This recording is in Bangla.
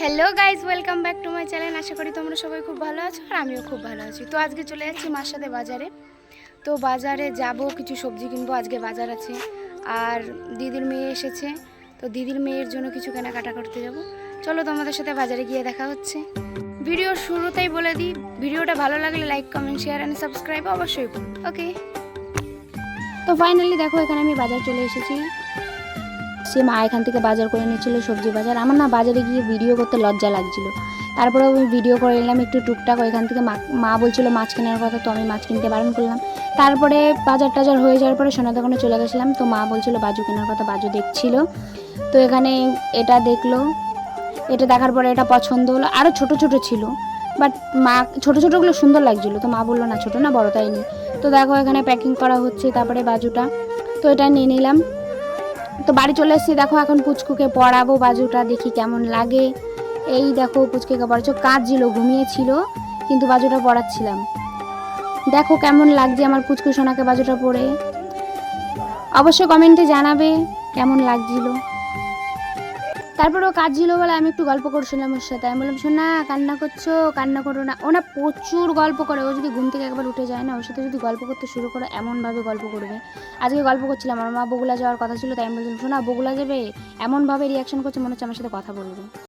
Hello guys welcome back to my channel আশা করি তোমরা সবাই খুব ভালো আছো আর আমিও খুব ভালো আছি। তো আজকে চলে যাচ্ছি মার সাথে বাজারে। তো বাজারে যাব, কিছু সবজি কিনবো। আজকে বাজার আছে। আর দিদির মেয়ে এসেছে। তো দিদির মেয়ের জন্য কিছু কেনাকাটা করতে যাব। চলো তোমাদের সাথে বাজারে গিয়ে দেখা হচ্ছে। ভিডিওর শুরুতেই বলে দিই, ভিডিওটা ভালো লাগলে like comment share and subscribe অবশ্যই ওকে তো ফাইনালি দেখো, এখানে আমি বাজার চলে এসেছি। সে মা এখান থেকে বাজার করে নিচ্ছিল সবজি বাজার। আমার না বাজারে গিয়ে ভিডিও করতে লজ্জা লাগছিল। তারপরে আমি ভিডিও করে নিলাম, একটু টুকটাক ওইখান থেকে মা বলছিল, মাছ কেনার কথা তো আমি মাছ কিনতে বারণ করলাম। তারপরে বাজার টাজার হয়ে যাওয়ার পরে সোনা দোকানে চলে গেছিলাম। তো মা বলছিল, বাজু কেনার কথা বাজু দেখছিল। তো এখানে এটা দেখল। এটা দেখার পরে এটা পছন্দ হলো। আরও ছোট ছোট ছিল বাট মা, ছোট ছোটোগুলো সুন্দর লাগছিল। তো মা বলল, না, ছোটো না, বড় তাই নি তো দেখো এখানে প্যাকিং করা হচ্ছে, তারপরে বাজুটা। তো এটা নিয়ে নিলাম। তো বাড়ি চলে এসেছি, দেখো এখন পুচকুকে পড়াবো, বাজুটা দেখি কেমন লাগে। এই দেখো পুচকুকে পড়াচ্ছ কাজ ছিল ঘুমিয়েছিল, কিন্তু বাজুটা পড়াচ্ছিলাম। দেখো কেমন লাগছে আমার পুচকু সোনাকে বাজুটা পড়ে। অবশ্যই কমেন্টে জানাবে কেমন লাগছিল। তারপরে ও কাজ ছিল বলে আমি একটু গল্প করছিলাম ওর সাথে। আমি বললাম শোনা কান্না করছ? কান্না করো না। ওনা প্রচুর গল্প করে। ও যদি ঘুম থেকে একবার উঠে যায় না, ওর সাথে যদি গল্প করতে শুরু করে, এমনভাবে গল্প করবে। আজকে গল্প করছিলাম, আমার মা বগুলা যাওয়ার কথা ছিল, তাই আমি বলছিলাম শোনা বগুলা যাবে? এমনভাবে রিয়াকশন করছে, মনে হচ্ছে আমার সাথে কথা বলবে।